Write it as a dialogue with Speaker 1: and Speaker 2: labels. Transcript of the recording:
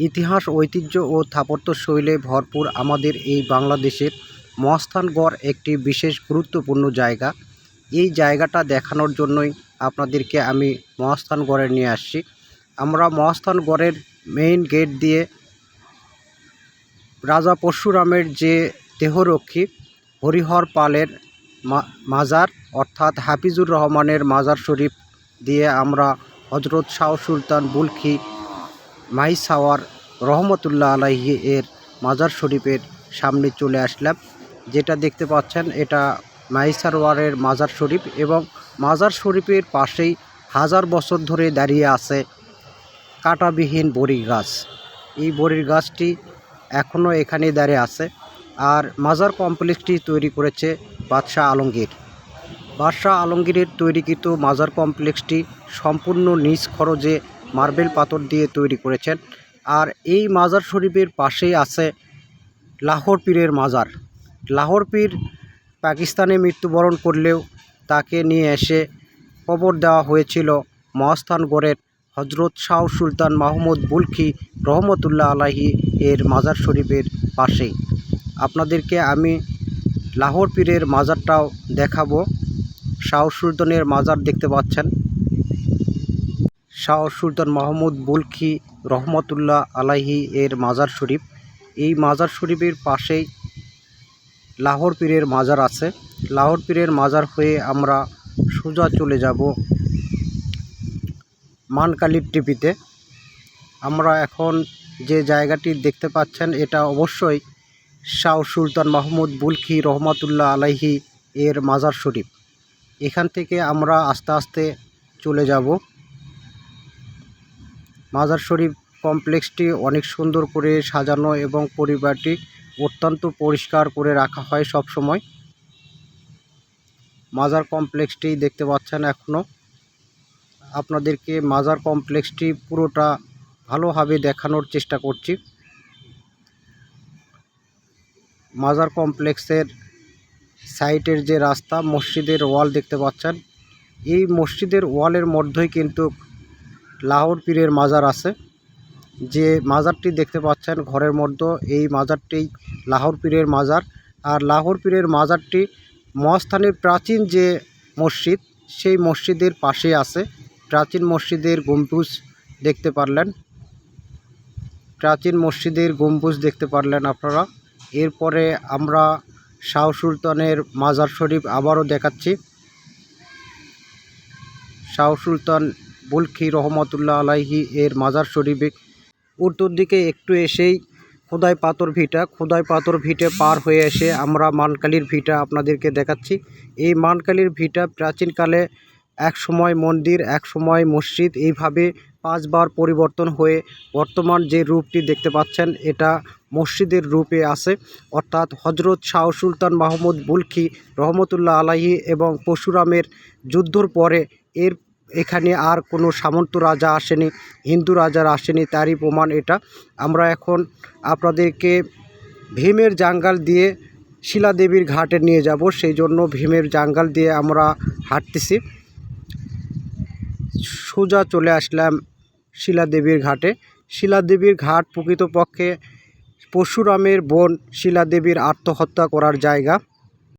Speaker 1: ইতিহাস, ঐতিহ্য ও স্থাপত্য শৈলে ভরপুর আমাদের এই বাংলাদেশের মহাস্থানগড় একটি বিশেষ গুরুত্বপূর্ণ জায়গা। এই জায়গাটা দেখানোর জন্যই আপনাদেরকে আমি মহাস্থানগড়ে নিয়ে আসছি। আমরা মহাস্থানগড়ের মেইন গেট দিয়ে রাজা পরশুরামের যে দেহরক্ষী হরিহর পালের মাজার অর্থাৎ হাফিজুর রহমানের মাজার শরীফ দিয়ে আমরা হজরত শাহ সুলতান বুলখি মাইসাওয়ার রহমতুল্লাহ আলাহি এর মাজার শরীফের সামনে চলে আসলাম। যেটা দেখতে পাচ্ছেন, এটা মাইসারওয়ারের মাজার শরীফ এবং মাজার শরীফের পাশেই হাজার বছর ধরে দাঁড়িয়ে আছে কাটাবিহীন বড়ি গাছ। এই বড়ির গাছটি এখনও এখানে দাঁড়িয়ে আছে আর মাজার কমপ্লেক্সটি তৈরি করেছে বাদশাহ আলমগীর। বাদশাহ আলমগীরের তৈরিকৃত মাজার কমপ্লেক্সটি সম্পূর্ণ নিজ খরচে মার্বেল পাথর দিয়ে তৈরি করেছেন। আর এই মাজার শরীফের পাশেই আছে লাহোর পীরের মাজার। লাহোর পীর পাকিস্তানে মৃত্যুবরণ করলেও তাকে নিয়ে এসে কবর দেওয়া হয়েছিল মহাস্থানগড়ের হজরত শাহ সুলতান মাহমুদ বুলখি রহমতুল্লাহ আলাহি এর মাজার শরীফের পাশেই। আপনাদেরকে আমি লাহোর পীরের মাজারটাও দেখাবো। শাহ সুলতানের মাজার দেখতে পাচ্ছেন। শাহ সুলতান মাহমুদ বুলখি রহমতুল্লাহ আলাহি এর মাজার শরীফ। এই মাজার শরীফের পাশেই লাহোর পীরের মাজার আছে। লাহোর পীরের মাজার হয়ে আমরা সোজা চলে যাব মানকালির টিপিতে। আমরা এখন যে জায়গাটি দেখতে পাচ্ছেন, এটা অবশ্যই শাহ সুলতান মাহমুদ বুলখি রহমতুল্লাহ আলাইহি এর মাজার শরীফ। এখান থেকে আমরা আস্তে আস্তে চলে যাব। মাজার শরীফ কমপ্লেক্সটি অনেক সুন্দর করে সাজানো এবং পরিবারটি অত্যন্ত পরিষ্কার করে রাখা হয় সব সময়। মাজার কমপ্লেক্সটি দেখতে পাচ্ছেন এখনও আপনাদেরকে মাজার কমপ্লেক্সটি পুরোটা ভালোভাবে দেখানোর চেষ্টা করছি। মাজার কমপ্লেক্সের সাইটের যে রাস্তা, মসজিদের ওয়াল দেখতে পাচ্ছেন। এই মসজিদের ওয়ালের মধ্যেই কিন্তু লাহোর পীরের মাজার আছে। যে মাজারটি দেখতে পাচ্ছেন, ঘরের মধ্যে এই মাজারটি লাহোর পীরের মাজার। আর লাহোর পীরের মাজারটি মহাস্থানের প্রাচীন যে মসজিদ, সেই মসজিদের পাশে আছে। প্রাচীন মসজিদের গম্বুজ দেখতে পারলেন। প্রাচীন মসজিদের গম্বুজ দেখতে পারলেন আপনারা। এরপরে আমরা শাহ সুলতানের মাজার শরীফ আবারও দেখাচ্ছি। শাহ সুলতান বুলখি রহমতুল্লাহ আলাইহি এর মাজার শরীফে। উত্তর দিকে একটু এসেই খোদাই পাথর ভিটা, খোদাই পাথর ভিটে পার হয়ে এসে আমরা মানকালির ভিটা আপনাদেরকে দেখাচ্ছি। এই মানকালির ভিটা প্রাচীনকালে এক সময় মন্দির, এক সময় মসজিদ, এইভাবে পাঁচবার পরিবর্তন হয়ে বর্তমান যে রূপটি দেখতে পাচ্ছেন, এটা মসজিদের রূপে আছে। অর্থাৎ হজরত শাহ সুলতান মাহমুদ বুলখি রহমতুল্লাহ আলাহি এবং পরশুরামের যুদ্ধর পরে এর এখানে আর কোনো সামন্ত রাজা আসেনি, হিন্দু রাজারা আসেনি, তারই প্রমাণ এটা। আমরা এখন আপনাদেরকে ভীমের জাঙ্গাল দিয়ে শিলাদেবীর ঘাটে নিয়ে যাব, সেই জন্য ভীমের জাঙ্গাল দিয়ে আমরা হাঁটতেছি। সোজা চলে আসলাম শিলাদেবীর ঘাটে। শিলাদেবীর ঘাট প্রকৃতপক্ষে পরশুরামের বোন শিলাদেবীর আত্মহত্যা করার জায়গা।